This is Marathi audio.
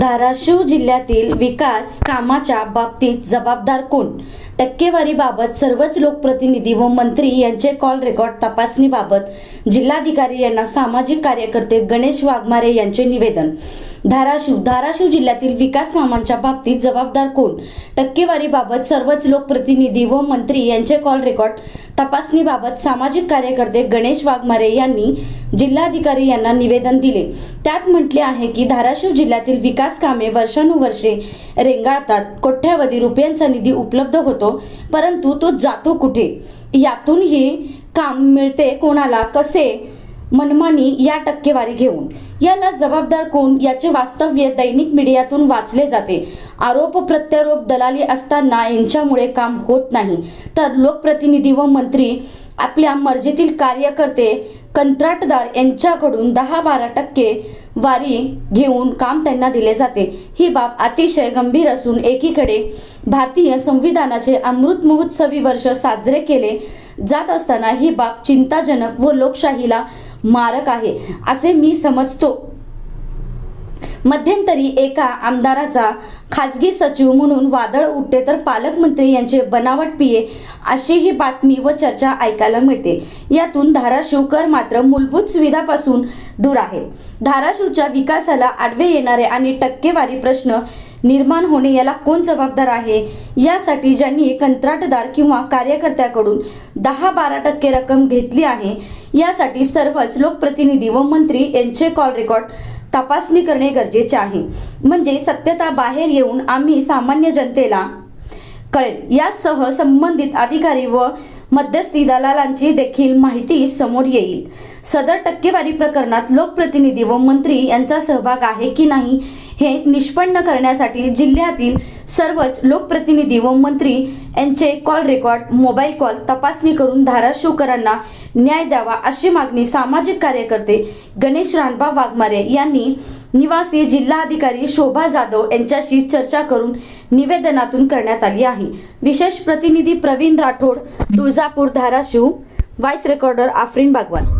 धाराशिव जिल्ह्यातील विकास कामाच्या बाबतीत जबाबदार कोण? टक्केवारीबाबत सर्वच लोकप्रतिनिधी व मंत्री यांचे कॉल रेकॉर्ड तपासणीबाबत जिल्हाधिकारी यांना सामाजिक कार्यकर्ते गणेश वाघमारे यांचे निवेदन. धाराशिव धाराशिव जिल्ह्यातील विकास कामांच्या बाबतीत जबाबदार कोण? टक्केवारीबाबत सर्वच लोकप्रतिनिधी व मंत्री यांचे कॉल रेकॉर्ड तपासणीबाबत सामाजिक कार्यकर्ते गणेश वाघमारे यांनी जिल्हाधिकारी यांना निवेदन दिले. त्यात म्हटले आहे की धाराशिव जिल्ह्यातील विकास कामे वर्षानुवर्षे रेंगाळतात. कोट्यावधी रुपयांचा निधी उपलब्ध होतो परंतु तो जातो कुठे? यातूनही काम मिळते कोणाला? कसे? मनमानी या टक्केवारी घेऊन. याला जबाबदार कोण? याचे वास्तव्य दैनिक मीडियातून वाचले जाते. आरोप प्रत्यारोप दलाली असताना यांच्यामुळे काम होत नाही. तर लोकप्रतिनिधी व मंत्री आपल्या मर्जीतील कार्यकर्ते कंत्राटदार यांच्याकडून दहा बारा टक्के वारी घेऊन काम त्यांना दिले जाते. ही बाब अतिशय गंभीर असून एकीकडे भारतीय संविधानाचे अमृत महोत्सवी वर्ष साजरे केले जात असताना ही बाब चिंताजनक व लोकशाहीला मारक आहे असे मी समजतो. मध्यंतरी एका आमदाराचा खाजगी सचिव म्हणून वादळ उठते तर पालकमंत्री यांचे बनावट पिये अशी ही बातमी व चर्चा ऐकायला मिळते. यातून धाराशिवकर मात्र मूलभूत सुविधापासून दूर आहे धाराशिवच्या विकासाला आडवे येणारे आणि टक्केवारी प्रश्न निर्माण होणे याला कोण जबाबदार आहे? यासाठी ज्यांनी कंत्राटदार किंवा कार्यकर्त्याकडून दहा बारा टक्के रक्कम घेतली आहे यासाठी सर्वच लोकप्रतिनिधी व मंत्री यांचे कॉल रेकॉर्ड तपासणी करणे गरजेचे आहे. म्हणजे सत्यता बाहेर येऊन आम्ही सामान्य जनतेला कळेल. यासह संबंधित अधिकारी व मध्यस्थी दलालांची देखील माहिती समोर येईल. सदर टक्केवारी प्रकरणात लोकप्रतिनिधी व मंत्री यांचा सहभाग आहे की नाही हे निष्पन्न करण्यासाठी जिल्ह्यातील सर्वच लोकप्रतिनिधी व मंत्री यांचे कॉल रेकॉर्ड मोबाईल कॉल तपासणी करून धाराशिवकरांना न्याय द्यावा अशी मागणी सामाजिक कार्यकर्ते गणेश रानबा वाघमारे यांनी निवासी जिल्हाधिकारी शोभा जाधव यांच्याशी चर्चा करून निवेदनातून करण्यात आली आहे. विशेष प्रतिनिधी Pravin Rathod Tuljapur Dharashiv. Voice recorder Afreen Bagwan.